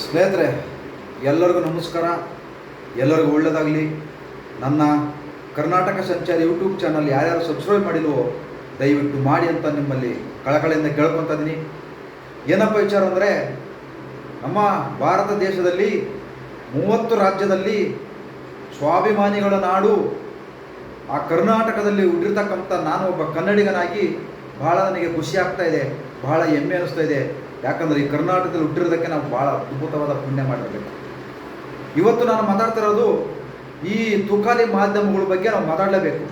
ಸ್ನೇಹಿತರೆ, ಎಲ್ಲರಿಗೂ ನಮಸ್ಕಾರ. ಎಲ್ಲರಿಗೂ ಒಳ್ಳೆಯದಾಗಲಿ ನನ್ನ ಕರ್ನಾಟಕ ಸಂಚಾರಿ ಯೂಟ್ಯೂಬ್ ಚಾನಲ್ ಯಾರ್ಯಾರು ಸಬ್ಸ್ಕ್ರೈಬ್ ಮಾಡಿಲ್ವೋ, ದಯವಿಟ್ಟು ಮಾಡಿ ಅಂತ ನಿಮ್ಮಲ್ಲಿ ಕಳಕಳಿಯಿಂದ ಕೇಳ್ಕೊತಾ ಇದ್ದೀನಿ. ಏನಪ್ಪ ವಿಚಾರ ಅಂದರೆ, ನಮ್ಮ ಭಾರತ ದೇಶದಲ್ಲಿ ಮೂವತ್ತು ರಾಜ್ಯದಲ್ಲಿ ಸ್ವಾಭಿಮಾನಿಗಳ ನಾಡು ಆ ಕರ್ನಾಟಕದಲ್ಲಿ ಹುಟ್ಟಿರ್ತಕ್ಕಂಥ ನಾನು ಒಬ್ಬ ಕನ್ನಡಿಗನಾಗಿ ಬಹಳ ನನಗೆ ಖುಷಿ ಆಗ್ತಾ ಇದೆ, ಬಹಳ ಹೆಮ್ಮೆ ಅನಿಸ್ತಾ ಇದೆ. ಯಾಕಂದರೆ ಈ ಕರ್ನಾಟಕದಲ್ಲಿ ಹುಟ್ಟಿರೋದಕ್ಕೆ ನಾವು ಭಾಳ ಅದ್ಭುತವಾದ ಪುಣ್ಯ ಮಾಡಿರಬೇಕು. ಇವತ್ತು ನಾನು ಮಾತಾಡ್ತಿರೋದು ಈ ತುಕಾಲಿ ಮಾಧ್ಯಮಗಳ ಬಗ್ಗೆ ನಾವು ಮಾತಾಡಲೇಬೇಕು.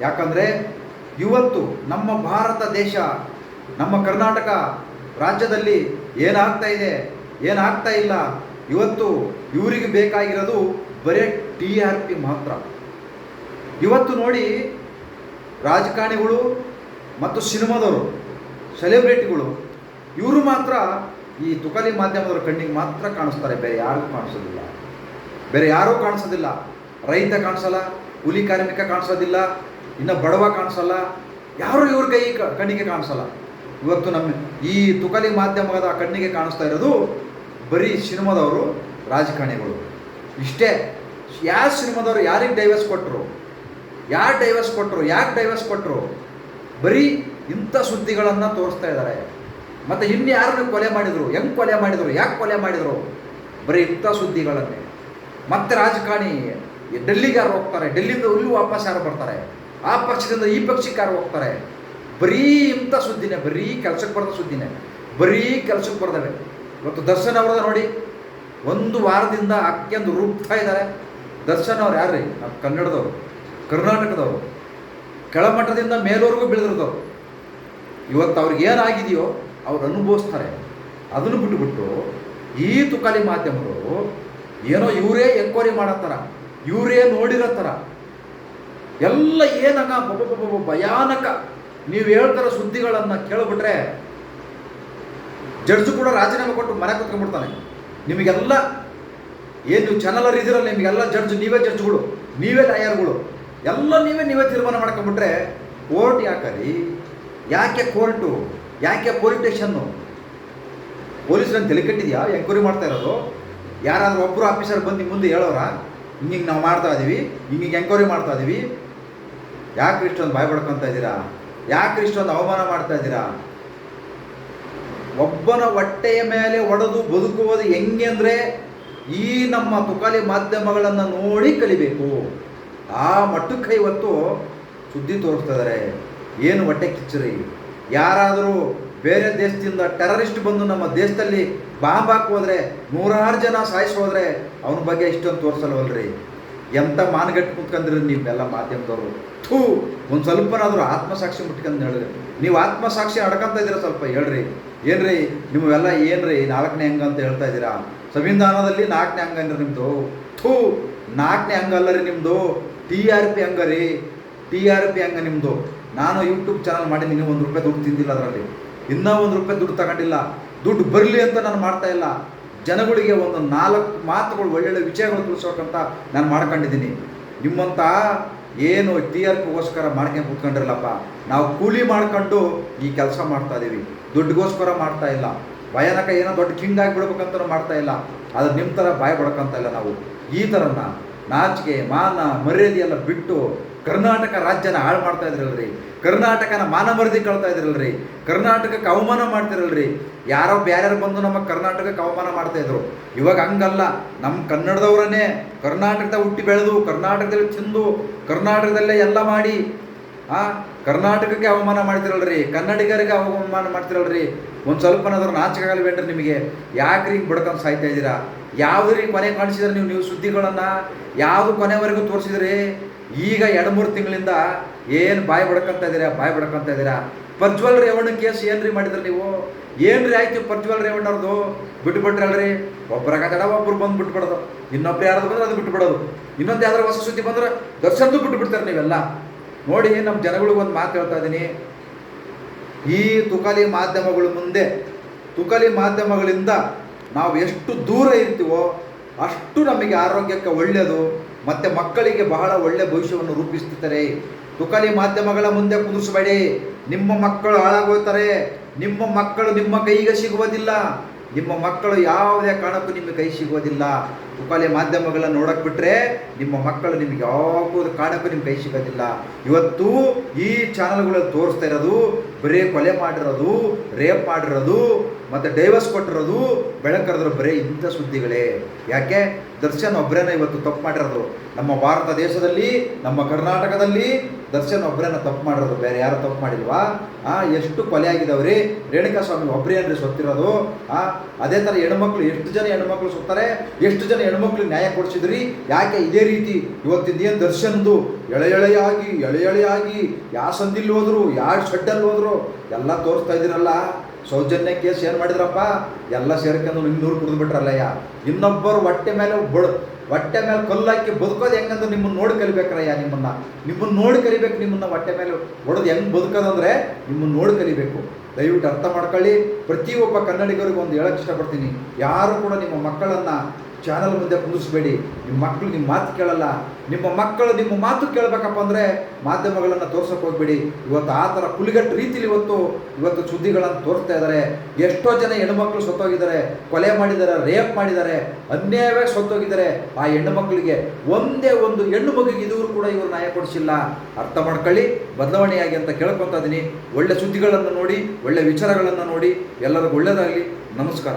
ಯಾಕಂದರೆ ಇವತ್ತು ನಮ್ಮ ಭಾರತ ದೇಶ, ನಮ್ಮ ಕರ್ನಾಟಕ ರಾಜ್ಯದಲ್ಲಿ ಏನಾಗ್ತಾ ಇದೆ, ಏನಾಗ್ತಾ ಇಲ್ಲ, ಇವತ್ತು ಇವರಿಗೆ ಬೇಕಾಗಿರೋದು ಬರೀ ಟಿ ಆರ್ ಪಿ ಮಾತ್ರ. ಇವತ್ತು ನೋಡಿ ರಾಜಕಾರಣಿಗಳು ಮತ್ತು ಸಿನಿಮಾದವರು ಸೆಲೆಬ್ರಿಟಿಗಳು ಇವರು ಮಾತ್ರ ಈ ತುಕಲಿ ಮಾಧ್ಯಮದವ್ರ ಕಣ್ಣಿಗೆ ಮಾತ್ರ ಕಾಣಿಸ್ತಾರೆ. ಬೇರೆ ಯಾರಿಗೂ ಕಾಣಿಸೋದಿಲ್ಲ. ಬೇರೆ ಯಾರೂ ಕಾಣಿಸೋದಿಲ್ಲ. ರೈತ ಕಾಣಿಸಲ್ಲ, ಕೂಲಿ ಕಾರ್ಮಿಕ ಕಾಣಿಸೋದಿಲ್ಲ, ಇನ್ನು ಬಡವ ಕಾಣಿಸಲ್ಲ, ಯಾರು ಇವ್ರ ಕೈ ಕಣ್ಣಿಗೆ ಕಾಣಿಸಲ್ಲ. ಇವತ್ತು ನಮ್ಮ ಈ ತುಕಲಿ ಮಾಧ್ಯಮದ ಕಣ್ಣಿಗೆ ಕಾಣಿಸ್ತಾ ಇರೋದು ಬರೀ ಸಿನಿಮಾದವರು, ರಾಜಕಾರಣಿಗಳು. ಇಷ್ಟೇ, ಯಾವ ಸಿನಿಮಾದವರು ಯಾರಿಗೆ ಡೈವರ್ಸ್ ಕೊಟ್ಟರು ಯಾರು ಡೈವರ್ಸ್ ಕೊಟ್ಟರು ಯಾಕೆ ಡೈವರ್ಸ್ ಕೊಟ್ಟರು ಬರೀ ಇಂಥ ಸುದ್ದಿಗಳನ್ನು ತೋರಿಸ್ತಾ ಇದ್ದಾರೆ. ಮತ್ತು ಇನ್ನು ಯಾರನ್ನು ಕೊಲೆ ಮಾಡಿದರು? ಹೆಂಗೆ ಕೊಲೆ ಮಾಡಿದರು? ಯಾಕೆ ಕೊಲೆ ಮಾಡಿದರು? ಬರೀ ಇಂಥ ಸುದ್ದಿಗಳನ್ನೇ. ಮತ್ತೆ ರಾಜಕಾರಣಿ ಡೆಲ್ಲಿಗೆ ಯಾರು ಹೋಗ್ತಾರೆ? ಡೆಲ್ಲಿಂದ ಇಲ್ಲೂ ವಾಪಸ್ ಯಾರು ಬರ್ತಾರೆ? ಆ ಪಕ್ಷದಿಂದ ಈ ಪಕ್ಷಕ್ಕೆ ಯಾರು ಹೋಗ್ತಾರೆ? ಬರೀ ಇಂಥ ಸುದ್ದಿನೇ, ಬರೀ ಕೆಲಸಕ್ಕೆ ಬರೆದ ಸುದ್ದಿನೇ, ಬರೀ ಕೆಲಸಕ್ಕೆ ಬರ್ದವೆ. ಇವತ್ತು ದರ್ಶನ್ ಅವ್ರದ ನೋಡಿ, ಒಂದು ವಾರದಿಂದ ಅಕ್ಕಿಯೊಂದು ರೂಪ್ತಾ ಇದ್ದಾರೆ. ದರ್ಶನ್ ಅವ್ರು ಯಾರ್ರಿ? ನಮ್ಮ ಕನ್ನಡದವರು, ಕರ್ನಾಟಕದವರು, ಕೆಳಮಟ್ಟದಿಂದ ಮೇಲವರೆಗೂ ಬೆಳೆದಿರೋದವ್ರು ಇವತ್ತು ಅವ್ರಿಗೆ ಏನಾಗಿದೆಯೋ ಅವ್ರು ಅನುಭವಿಸ್ತಾರೆ. ಅದನ್ನು ಬಿಟ್ಟುಬಿಟ್ಟು ಈ ತುಕಾಲಿ ಮಾಧ್ಯಮರು ಏನೋ ಇವರೇ ಎಂಕ್ವೈರಿ ಮಾಡತ್ತಾರ ಇವರೇ ನೋಡಿರತ್ತಾರ ಎಲ್ಲ ಏನಂಗ ಬಬ್ಬ ಭಯಾನಕ ನೀವು ಹೇಳ್ತಾರ ಸುದ್ದಿಗಳನ್ನು ಕೇಳಿಬಿಟ್ರೆ ಜಡ್ಜು ಕೂಡ ರಾಜೀನಾಮೆ ಕೊಟ್ಟು ಮನೆ ಕುತ್ಕೊಂಡ್ಬಿಡ್ತಾನೆ. ನಿಮಗೆಲ್ಲ ಏನು ನೀವು ಚಾನಲರ್ ಇದ್ದೀರಲ್ಲ, ನಿಮಗೆಲ್ಲ ಜಡ್ಜ್, ನೀವೇ ಜಡ್ಜ್ಗಳು, ನೀವೇ ಲಾಯರ್ಗಳು, ಎಲ್ಲ ನೀವೇ ನೀವೇ ತೀರ್ಮಾನ ಮಾಡ್ಕೊಂಡ್ಬಿಟ್ರೆ ಕೋರ್ಟ್ ಯಾಕರಿ ಯಾಕೆ ಕೋರ್ಟು, ಯಾಕೆ ಪೊಲೀಸ್ ಸ್ಟೇಷನ್ನು? ಪೊಲೀಸರನ್ನು ತಲೆ ಕಟ್ಟಿದ್ಯಾ? ಎಂಕ್ವೈರಿ ಮಾಡ್ತಾ ಇರೋದು? ಯಾರಾದರೂ ಒಬ್ಬರು ಆಫೀಸರ್ ಬಂದು ಮುಂದೆ ಹೇಳೋರ? ಹಿಂಗೆ ನಾವು ಮಾಡ್ತಾ ಇದ್ದೀವಿ ಹಿಂಗೆ ಎಂಕ್ವೈರಿ ಮಾಡ್ತಾ ಇದ್ದೀವಿ ಯಾಕೆ ಇಷ್ಟೊಂದು ಭಯ ಪಡ್ಕೊತಾ ಇದ್ದೀರಾ ಯಾಕೆ ಇಷ್ಟೊಂದು ಅವಮಾನ ಮಾಡ್ತಾ ಇದ್ದೀರಾ ಒಬ್ಬನ ಹೊಟ್ಟೆಯ ಮೇಲೆ ಒಡೆದು ಬದುಕುವುದು ಹೆಂಗೆ ಅಂದರೆ ಈ ನಮ್ಮ ತುಕಾಲಿ ಮಾಧ್ಯಮಗಳನ್ನು ನೋಡಿ ಕಲಿಬೇಕು. ಆ ಮಟ್ಟಕ್ಕೆ ಇವತ್ತು ಸುದ್ದಿ ತೋರಿಸ್ತಾ ಇದ್ದಾರೆ ಏನು ಹೊಟ್ಟೆ ಕಿಚ್ಚರಿ? ಯಾರಾದರೂ ಬೇರೆ ದೇಶದಿಂದ ಟೆರರಿಸ್ಟ್ ಬಂದು ನಮ್ಮ ದೇಶದಲ್ಲಿ ಬಾಂಬ್ ಹಾಕೋದ್ರೆ ನೂರಾರು ಜನ ಸಾಯಿಸೋದ್ರೆ ಅವನ ಬಗ್ಗೆ ಇಷ್ಟೊಂದು ತೋರಿಸಲ್ವಲ್ರಿ? ಎಂಥ ಮಾನಗಟ್ಟು ನೀವು ನೀವೆಲ್ಲ ಮಾಧ್ಯಮದವರು? ಥೂ, ಒಂದು ಸ್ವಲ್ಪನಾದರೂ ಆತ್ಮಸಾಕ್ಷಿ ಮುಟ್ಕೊಂಡು ಹೇಳಿರಿ. ನೀವು ಆತ್ಮಸಾಕ್ಷಿ ಅಡ್ಕೊಂತ ಇದ್ದೀರ ಸ್ವಲ್ಪ ಹೇಳ್ರಿ. ಏನ್ರಿ ನಿಮ್ಮವೆಲ್ಲ ಏನ್ರಿ ನಾಲ್ಕನೇ ಅಂಗ ಅಂತ ಹೇಳ್ತಾ ಇದ್ದೀರಾ? ಸಂವಿಧಾನದಲ್ಲಿ ನಾಲ್ಕನೇ ಅಂಗ ಅಂದ್ರೆ ನಿಮ್ಮದು ಥೂ, ನಾಲ್ಕನೇ ಅಂಗ ಅಲ್ಲ ರೀ ನಿಮ್ಮದು ಟಿ ಆರ್ ಪಿ ಹಂಗ ರೀ. ಟಿ ಆರ್ ಪಿ ಅಂಗ ನಿಮ್ಮದು ನಾನು ಯೂಟ್ಯೂಬ್ ಚಾನಲ್ ಮಾಡಿ ನೀವು ಒಂದು ರೂಪಾಯಿ ದುಡ್ಡು ತಿಂದಿಲ್ಲ ಅದರಲ್ಲಿ. ಇನ್ನೂ ಒಂದು ರೂಪಾಯಿ ದುಡ್ಡು ತಗೊಂಡಿಲ್ಲ. ದುಡ್ಡು ಬರಲಿ ಅಂತ ನಾನು ಮಾಡ್ತಾ ಇಲ್ಲ. ಜನಗಳಿಗೆ ಒಂದು ನಾಲ್ಕು ಮಾತುಗಳು, ಒಳ್ಳೊಳ್ಳೆ ವಿಷಯಗಳು ತಿಳಿಸೋಕಂತ ನಾನು ಮಾಡ್ಕೊಂಡಿದ್ದೀನಿ. ನಿಮ್ಮಂಥ ಏನು ಟಿ ಆರ್ ಪಿಗೋಸ್ಕರ ಮಾಡ್ಕೊಂಡು ಕೂತ್ಕೊಂಡಿರಲ್ಲಪ್ಪ, ನಾವು ಕೂಲಿ ಮಾಡ್ಕೊಂಡು ಈ ಕೆಲಸ ಮಾಡ್ತಾ ಇದ್ದೀವಿ ದುಡ್ಡುಗೋಸ್ಕರ ಮಾಡ್ತಾ ಇಲ್ಲ. ಭಯನಕ ಏನೋ ದೊಡ್ಡ ಕಿಂಗ್ ಆಗಿಬಿಡ್ಬೇಕಂತ ಮಾಡ್ತಾ ಇಲ್ಲ. ಅದು ನಿಮ್ಮ ಥರ ಬಾಯ್ ಬಡ್ಕೊಂತ ಇಲ್ಲ ನಾವು. ಈ ಥರನ ನಾಚಿಕೆ, ಮಾನ ಮರ್ಯಾದೆ ಎಲ್ಲ ಬಿಟ್ಟು ಕರ್ನಾಟಕ ರಾಜ್ಯನ ಹಾಳು ಮಾಡ್ತಾ ಇದ್ರಲ್ರಿ. ಕರ್ನಾಟಕನ ಮಾನ ಮರ್ಯಾದೆ ಕಳ್ತಾ ಇದ್ರಲ್ರಿ. ಕರ್ನಾಟಕಕ್ಕೆ ಅವಮಾನ ಮಾಡ್ತಿರಲ್ರಿ. ಯಾರೋ ಬ್ಯಾರ್ಯಾರು ಬಂದು ನಮ್ಮ ಕರ್ನಾಟಕಕ್ಕೆ ಅವಮಾನ ಮಾಡ್ತಾ ಇದ್ರು. ಇವಾಗ ಹಂಗಲ್ಲ. ನಮ್ಮ ಕನ್ನಡದವರನ್ನೇ ಕರ್ನಾಟಕದ ಹುಟ್ಟಿ ಬೆಳೆದು, ಕರ್ನಾಟಕದಲ್ಲಿ ತಿಂದು ಕರ್ನಾಟಕದಲ್ಲೇ ಎಲ್ಲ ಮಾಡಿ, ಆ, ಕರ್ನಾಟಕಕ್ಕೆ ಅವಮಾನ ಮಾಡ್ತಿರಲ್ರಿ. ಕನ್ನಡಿಗರಿಗೆ ಅವಮಾನ ಮಾಡ್ತಿರಲ್ರಿ. ಒಂದು ಸ್ವಲ್ಪನಾದ್ರೂ ನಾಚಿಕಾಗಲಿ ಬೇಡ್ರಿ ನಿಮಗೆ? ಯಾಕ್ರಿ ಹಿಂಗೆ ಬಡ್ಕೊಂಡು ಸಾಯ್ತಾ ಇದ್ದೀರಾ? ಯಾವ್ದ್ರಿ ಕೊನೆ ಕಾಣಿಸಿದ್ರೆ ನೀವು ನೀವು ಸುದ್ದಿಗಳನ್ನು ಯಾವುದು ಕೊನೆವರೆಗೂ ತೋರಿಸಿದ್ರಿ? ಈಗ ಎರಡು ಮೂರು ತಿಂಗಳಿಂದ ಏನು ಬಾಯಿ ಬಡ್ಕೊಂತ ಇದ್ದೀರಾ ಬಾಯಿ ಬಡ್ಕೊಂತ ಇದ್ದೀರಾ ಪ್ರಜ್ವಲ್ ರೇವಣ್ಣ ಕೇಸ್ ಏನ್ರಿ ಮಾಡಿದ್ರಿ ನೀವು? ಏನ್ರಿ ಆಯ್ತು ಪ್ರಜ್ವಲ್ ರೇವಣ್ಣವ್ರದ್ದು ಬಿಟ್ಬಿಟ್ರಲ್ರಿ? ಒಬ್ಬರಾಗ ತಡ ಒಬ್ಬರು ಬಂದು ಬಿಟ್ಬಿಡೋದು. ಇನ್ನೊಬ್ರು ಯಾರಾದ್ರು ಬಂದ್ರೆ ಅದು ಬಿಟ್ಬಿಡೋದು. ಇನ್ನೊಂದು ಯಾವ್ದಾರು ಹೊಸ ಸುದ್ದಿ ಬಂದ್ರೆ ದರ್ಶನದ್ದು ಬಿಟ್ಬಿಡ್ತಾರೆ ನೀವೆಲ್ಲ. ನೋಡಿ ನಮ್ಮ ಜನಗಳಿಗೆ ಒಂದು ಮಾತು ಹೇಳ್ತಾ ಇದ್ದೀನಿ ಈ ತುಕಲಿ ಮಾಧ್ಯಮಗಳು ಮುಂದೆ, ತುಕಲಿ ಮಾಧ್ಯಮಗಳಿಂದ ನಾವು ಎಷ್ಟು ದೂರ ಇರ್ತೀವೋ, ಅಷ್ಟು ನಮಗೆ ಆರೋಗ್ಯಕ್ಕೆ ಒಳ್ಳೆಯದು ಮತ್ತು ಮಕ್ಕಳಿಗೆ ಬಹಳ ಒಳ್ಳೆಯ ಭವಿಷ್ಯವನ್ನು ರೂಪಿಸ್ತಿದ್ದಾರೆ ತುಕಲಿ ಮಾಧ್ಯಮಗಳ ಮುಂದೆ ಕುದಿಸಬೇಡಿ. ನಿಮ್ಮ ಮಕ್ಕಳು ಹಾಳಾಗೋಗ್ತಾರೆ ನಿಮ್ಮ ಮಕ್ಕಳು ನಿಮ್ಮ ಕೈಗೆ ಸಿಗುವುದಿಲ್ಲ. ನಿಮ್ಮ ಮಕ್ಕಳು ಯಾವುದೇ ಕಾರಣಕ್ಕೂ ನಿಮಗೆ ಕೈ ಸಿಗೋದಿಲ್ಲ ತುಕಾಲಿ ಮಾಧ್ಯಮಗಳನ್ನ ನೋಡಕ್ ಬಿಟ್ಟರೆ ನಿಮ್ಮ ಮಕ್ಕಳು ನಿಮಗೆ ಯಾವುದೇ ಕಾರಣಕ್ಕೂ ನಿಮ್ಗೆ ಕೈ ಸಿಗೋದಿಲ್ಲ. ಇವತ್ತು ಈ ಚಾನಲ್ಗಳಲ್ಲಿ ತೋರಿಸ್ತಾ ಇರೋದು ಬರೀ ಕೊಲೆ ಮಾಡಿರೋದು, ರೇಪ್ ಮಾಡಿರೋದು, ಮತ್ತೆ ಡೈವರ್ಸ್ ಕೊಟ್ಟಿರೋದು ಬೆಳಕರೆದ್ರು ಬರೀ ಇಂಥ ಸುದ್ದಿಗಳೇ. ಯಾಕೆ? ದರ್ಶನ್ ಒಬ್ಬರೇನ ಇವತ್ತು ತಪ್ಪು ಮಾಡಿರೋದು. ನಮ್ಮ ಭಾರತ ದೇಶದಲ್ಲಿ, ನಮ್ಮ ಕರ್ನಾಟಕದಲ್ಲಿ ದರ್ಶನ್ ಒಬ್ಬರೇನ ತಪ್ಪು ಮಾಡಿರೋದು. ಬೇರೆ ಯಾರು ತಪ್ಪು ಮಾಡಿಲ್ವಾ? ಆ, ಎಷ್ಟು ಕೊಲೆ ಆಗಿದವ್ರಿ ರೇಣುಕಾ ಸ್ವಾಮಿ ಒಬ್ಬರೇ ಅಂದ್ರೆ ಸೊತ್ತಿರೋದು. ಆ, ಅದೇ ಥರ ಹೆಣ್ಮಕ್ಳು, ಎಷ್ಟು ಜನ ಹೆಣ್ಮಕ್ಳು ಸುತ್ತಾರೆ? ಎಷ್ಟು ಜನ ಹೆಣ್ಮಕ್ಳು ನ್ಯಾಯ ಕೊಡಿಸಿದ್ರಿ? ಯಾಕೆ ಇದೇ ರೀತಿ? ಇವತ್ತಿಂದ ಏನು ದರ್ಶನ್ದು ಎಳೆ ಎಳೆಯಾಗಿ ಎಳೆ ಎಳೆಯಾಗಿ ಯಾವ ಸಂದಿಲ್ಲಿ ಹೋದ್ರು, ಯಾವ ಶೆಡ್ಡಲ್ಲಿ ಹೋದ್ರು, ಎಲ್ಲ ತೋರಿಸ್ತಾ ಇದ್ದೀರಲ್ಲ. ಸೌಜನ್ಯ ಕೇಸ್ ಏನು ಮಾಡಿದ್ರಪ್ಪ? ಎಲ್ಲ ಸೇರ್ಕೊಂಡು ಇನ್ನೂರು ಕುಡಿದು ಬಿಟ್ರಲ್ಲಯ್ಯ. ಇನ್ನೊಬ್ಬರು ಹೊಟ್ಟೆ ಮೇಲೆ ಬಳ, ಹೊಟ್ಟೆ ಮೇಲೆ ಕಲ್ಲಾಕಿ ಬದುಕೋದು ಹೆಂಗಂದ್ರೆ ನಿಮ್ಮನ್ನ ನೋಡಿ ಕಲಿಬೇಕ್ರಯ್ಯ ನಿಮ್ಮನ್ನ. ನಿಮ್ಮನ್ನ ನೋಡಿ ಕಲಿಬೇಕು, ನಿಮ್ಮನ್ನ ಹೊಟ್ಟೆ ಮೇಲೆ ಹೊಡೆದು ಹೆಂಗೆ ಬದುಕೋದಂದ್ರೆ ನಿಮ್ಮನ್ನ ನೋಡಿ ಕಲಿಬೇಕು. ದಯವಿಟ್ಟು ಅರ್ಥ ಮಾಡ್ಕೊಳ್ಳಿ. ಪ್ರತಿಯೊಬ್ಬ ಕನ್ನಡಿಗರಿಗೂ ಒಂದು ಹೇಳಕ್ಕೆ ಇಷ್ಟಪಡ್ತೀನಿ. ಯಾರು ಕೂಡ ನಿಮ್ಮ ಮಕ್ಕಳನ್ನು ಚಾನಲ್ ಮುಂದೆ ಕುಂದಿಸ್ಬೇಡಿ. ನಿಮ್ಮ ಮಕ್ಕಳು ನಿಮ್ಮ ಮಾತು ಕೇಳಲ್ಲ. ನಿಮ್ಮ ಮಕ್ಕಳು ನಿಮ್ಮ ಮಾತು ಕೇಳಬೇಕಪ್ಪ ಅಂದರೆ ಮಾಧ್ಯಮಗಳನ್ನು ತೋರ್ಸೋಕೆ ಹೋಗ್ಬೇಡಿ. ಇವತ್ತು ಆ ಥರ ಕುಲಿಗಟ್ಟು ರೀತಿಲಿ ಇವತ್ತು ಇವತ್ತು ಸುದ್ದಿಗಳನ್ನು ತೋರಿಸ್ತಾ ಇದ್ದಾರೆ ಎಷ್ಟೋ ಜನ ಹೆಣ್ಣುಮಕ್ಳು ಸತ್ತೋಗಿದ್ದಾರೆ. ಕೊಲೆ ಮಾಡಿದ್ದಾರೆ, ರೇಪ್ ಮಾಡಿದ್ದಾರೆ. ಅನ್ಯಾಯವೇ ಸತ್ತೋಗಿದ್ದಾರೆ. ಆ ಹೆಣ್ಣು ಮಕ್ಕಳಿಗೆ ಒಂದೇ ಒಂದು ಹೆಣ್ಣು ಮಗುಗೆ ಇದೂರು ಕೂಡ ಇವರು ನ್ಯಾಯ ಕೊಡಿಸಿಲ್ಲ. ಅರ್ಥ ಮಾಡ್ಕೊಳ್ಳಿ ಬದಲಾವಣೆಯಾಗಿ ಅಂತ ಕೇಳ್ಕೊತಾ ಇದ್ದೀನಿ ಒಳ್ಳೆ ಸುದ್ದಿಗಳನ್ನು ನೋಡಿ, ಒಳ್ಳೆ ವಿಚಾರಗಳನ್ನು ನೋಡಿ. ಎಲ್ಲರಿಗೂ ಒಳ್ಳೆಯದಾಗಲಿ ನಮಸ್ಕಾರ.